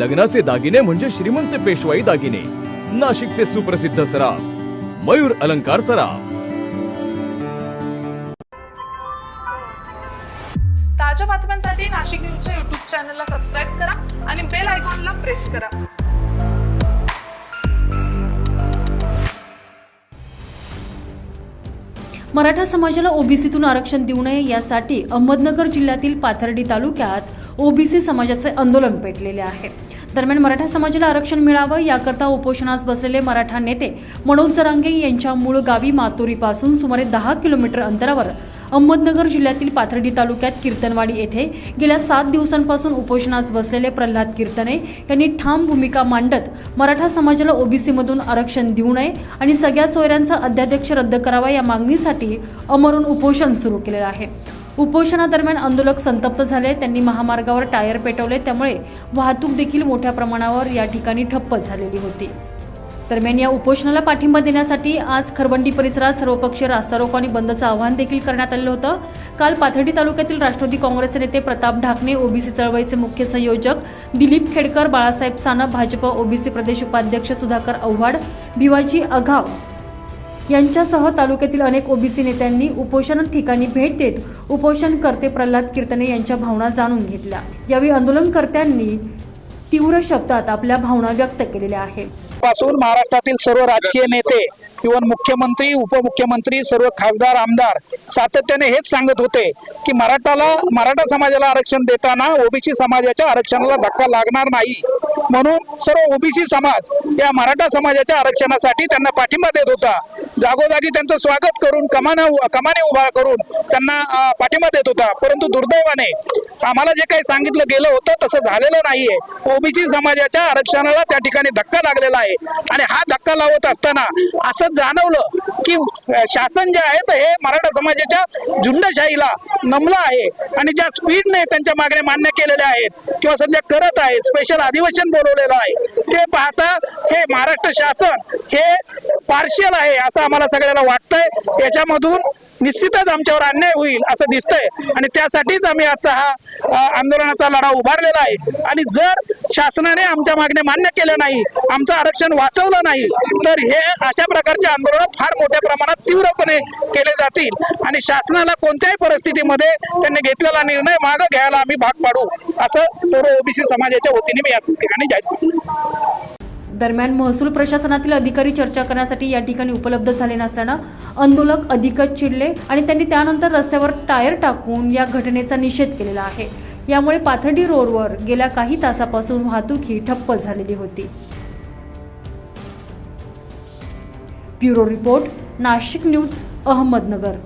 लग्नाचे दागिने म्हणजे श्रीमंत पेशवाई दागिने. नाशिकचे सुप्रसिद्ध सराफ मयूर अलंकार सराफ. ताज्या बातम्यांसाठी नाशिक न्यूजच्या युट्यूब चॅनलला सबस्क्राईब करा आणि बेल आयकॉनला प्रेस करा. मराठा समाजाला ओबीसीतून आरक्षण देऊ नये यासाठी अहमदनगर जिल्ह्यातील पाथर्डी तालुक्यात ओबीसी समाजाचे आंदोलन पेटलेले आहे. दरम्यान मराठा समाजाला आरक्षण मिळावं याकरता उपोषणास बसलेले मराठा नेते मनोज जरांगे यांच्या मूळ गावी मातोरीपासून सुमारे दहा किलोमीटर अंतरावर अहमदनगर जिल्ह्यातील पाथर्डी तालुक्यात कीर्तनवाडी येथे गेल्या सात दिवसांपासून उपोषणास बसलेले प्रल्हाद कीर्तने यांनी ठाम भूमिका मांडत मराठा समाजाला ओबीसीमधून आरक्षण देऊ नये आणि सगळ्या सोयऱ्यांचा अध्याध्यक्ष रद्द करावा या मागणीसाठी अमरून उपोषण सुरू केलेलं आहे. उपोषणादरम्यान आंदोलक संतप्त झाले. त्यांनी महामार्गावर टायर पेटवले. त्यामुळे वाहतूक देखील मोठ्या प्रमाणावर या ठिकाणी ठप्प झालेली होती. दरम्यान या उपोषणाला पाठिंबा देण्यासाठी आज खरबंडी परिसरात सर्वपक्षीय रास्ता रोको आणि बंदचं आवाहन देखील करण्यात आलं होतं. काल पाथर्डी तालुक्यातील राष्ट्रवादी काँग्रेसचे नेते प्रताप ढाकणे ओबीसी चळवळीचे मुख्य संयोजक दिलीप खेडकर बाळासाहेब सानप भाजप ओबीसी प्रदेश उपाध्यक्ष सुधाकर आव्हाड भिवाजी आघाव यांच्यासह तालुक्यातील अनेक ओबीसी नेत्यांनी उपोषण ठिकाणी भेट देत उपोषणकर्ते प्रल्हाद कीर्तने यांच्या भावना जाणून घेतल्या. यावेळी आंदोलनकर्त्यांनी तीव्र शब्दात आपल्या भावना व्यक्त केलेल्या आहेत. पासून महाराष्ट्रातील सर्व राजकीय नेते किंवा मुख्यमंत्री उपमुख्यमंत्री सर्व खासदार आमदार सातत्याने हेच सांगत होते की मराठाला मराठा समाजाला आरक्षण देताना ओबीसी समाजाच्या आरक्षणाला धक्का लागणार नाही. म्हणून सर्व ओबीसी समाज या मराठा समाजाच्या आरक्षणासाठी त्यांना पाठिंबा देत होता. जागोजागी त्यांचं स्वागत करून कमाना कमाने उभा करून त्यांना पाठिंबा देत होता. परंतु दुर्दैवाने आम्हाला जे काही सांगितलं गेलं होतं तसं झालेलं नाहीये. ओबीसी समाजाच्या आरक्षणाला त्या ठिकाणी धक्का लागलेला आहे. आणि हा धक्का लावत असताना असं जाणवलं की शासन जे आहे तर हे मराठा समाजाच्या झुंडशाहीला नमलं आहे. आणि ज्या स्पीडने त्यांच्या मागण्या मान्य केलेल्या आहेत किंवा सध्या करत आहे स्पेशल अधिवेशन আন্দোলনে নয়। কে পাতা हे महाराष्ट्र शासन हे पार्शियल आहे असं आम्हाला सगळ्याला वाटतंय. याच्यामधून निश्चितच आमच्यावर अन्याय होईल असं दिसतंय. आणि त्यासाठीच आम्ही आजचा हा आंदोलनाचा लढा उभारलेला आहे. आणि जर शासनाने आमच्या मागण्या मान्य केल्या नाही आमचं आरक्षण वाचवलं नाही तर हे अशा प्रकारचे आंदोलन फार मोठ्या प्रमाणात तीव्रपणे केले जातील. आणि शासनाला कोणत्याही परिस्थितीमध्ये त्यांनी घेतलेला निर्णय मागं घ्यायला आम्ही भाग पाडू असं सर्व ओबीसी समाजाच्या वतीने मी या ठिकाणी जाहीर दरम्यान महसूल प्रशासनातील अधिकारी चर्चा करण्यासाठी या ठिकाणी उपलब्ध झाले नसल्यानं आंदोलक अधिकच चिडले आणि त्यांनी त्यानंतर रस्त्यावर टायर टाकून या घटनेचा निषेध केलेला आहे. यामुळे पाथर्डी रोडवर गेल्या काही तासापासून वाहतूक ही ठप्प झालेली होती. Bureau report Nashik news Ahmednagar.